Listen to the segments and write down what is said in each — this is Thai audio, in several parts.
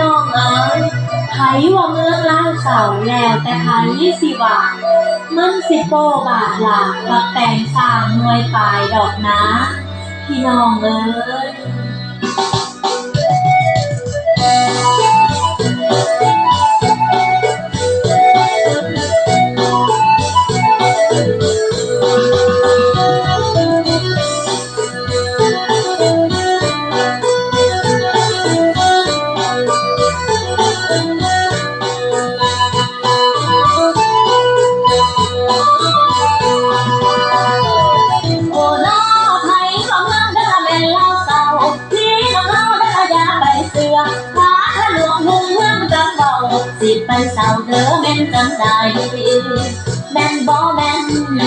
น้องเอ๋ยไผว่าเมืองล่างเสาแล้วแต่ไผสิว่ามันสิโปบาทหลากบักแตงสร้างหน่วยปลายดอกนะ พี่น้องเอ๋ย สิไปเศร้าเด้อแม่นจังใดแม่นบ่แม่น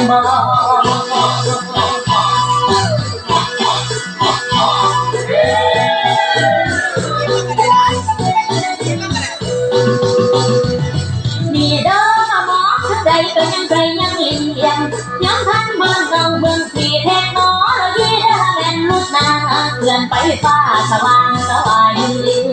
บ่นี่เด้อหมอใจก็ยังใจยังเลี่ยมยังทันเมืองเงาเมืองสีเทคโนโลยีเด้อแม่นลูกนาเลื่อนไปฟ้าสว่างสวาย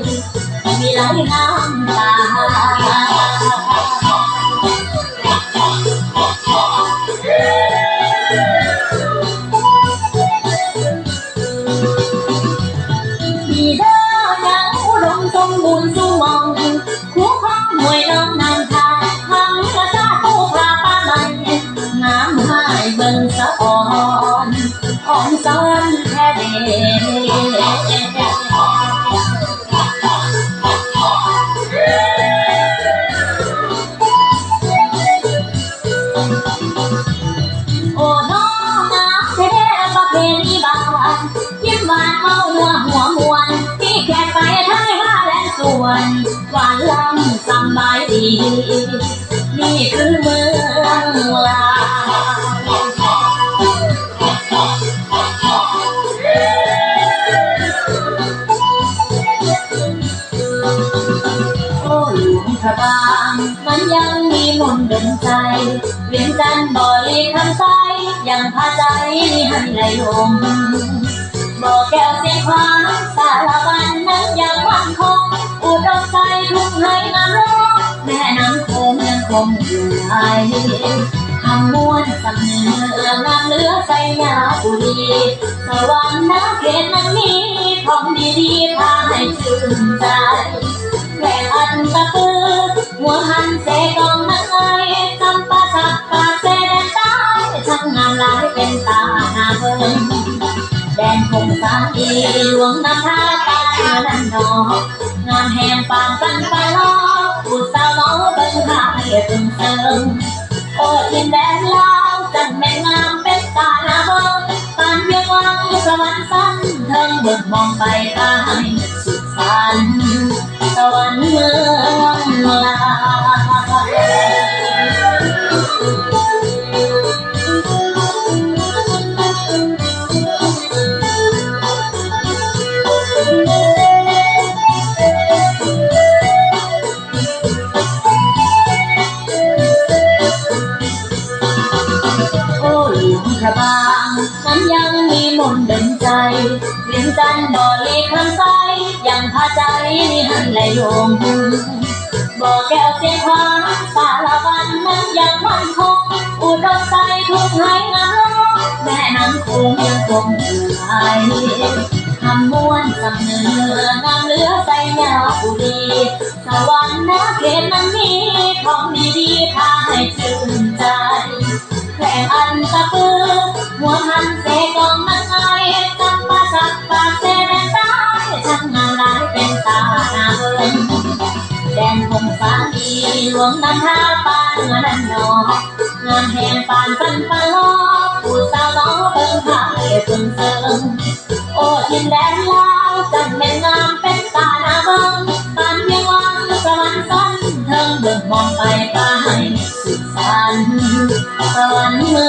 บ้านยิ้มหวานเมาหัวหัวมวนที่แขกไปไทยว่าและส่วนหวานลำสบายดี นี่คือเมืองลาโอ้หลวงพระบางมันยังมีมนต์ดนใจเวียนจันทร์บ่อลีคำใสยังพาใจให้ไหลลง งอยู่ไหลคำม้วนสำเนืองามเหลือใส่ยาบุรี สวรรค์นาเขตนั้นมีของดีๆพาให้ชื่นใจแม่อันตะปือหัวหันเสกองนังไอจำปาสักปากเสแดนใต้ช่างงามลายเป็นตาหน้าเบิ่งแดนพงสาอีหลวงน้ำท่าตาเนื้อนันนอกงานแห่งปางกันปลาลอกผู้สาวน้อง เบิ่งหายตึงเติมโอ้ยินแดนลาวจันแม่งามเป็นตาหน้าบองปานเวียงวังสวรรค์สั้นเทิงเบิกมองไปตาให้สุดสัน ใจเวียงจันบ่อลีคำใสยังพาใจให้ไหลลงบ่อแก้วเสียงฟ้าสารวันนั้นยังมั่นคงอุดมใจทุ่งให้งามโลกแม่น้ำโขงยังคงอยู่ไหลคำม้วนสำเนืองามเลือใส่ยาบุรีสวรรค์นาเขตนั้นมีของดีๆพาให้ชื่นใจ แดนพงฟ้าดีหลวงน้ำท่าปานเงินนันนองานแห่งปานปันปะลอผู้สาวน้องเบิ่งหายตึงเติงโอ้ทินแดนลาวจันแม่งามเป็นตาหน้าเบิ่งปานเวียงวังสวรรค์สันเทิงเบิ่งมองไปไปสุดสันสวรรค์เมื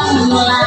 องลา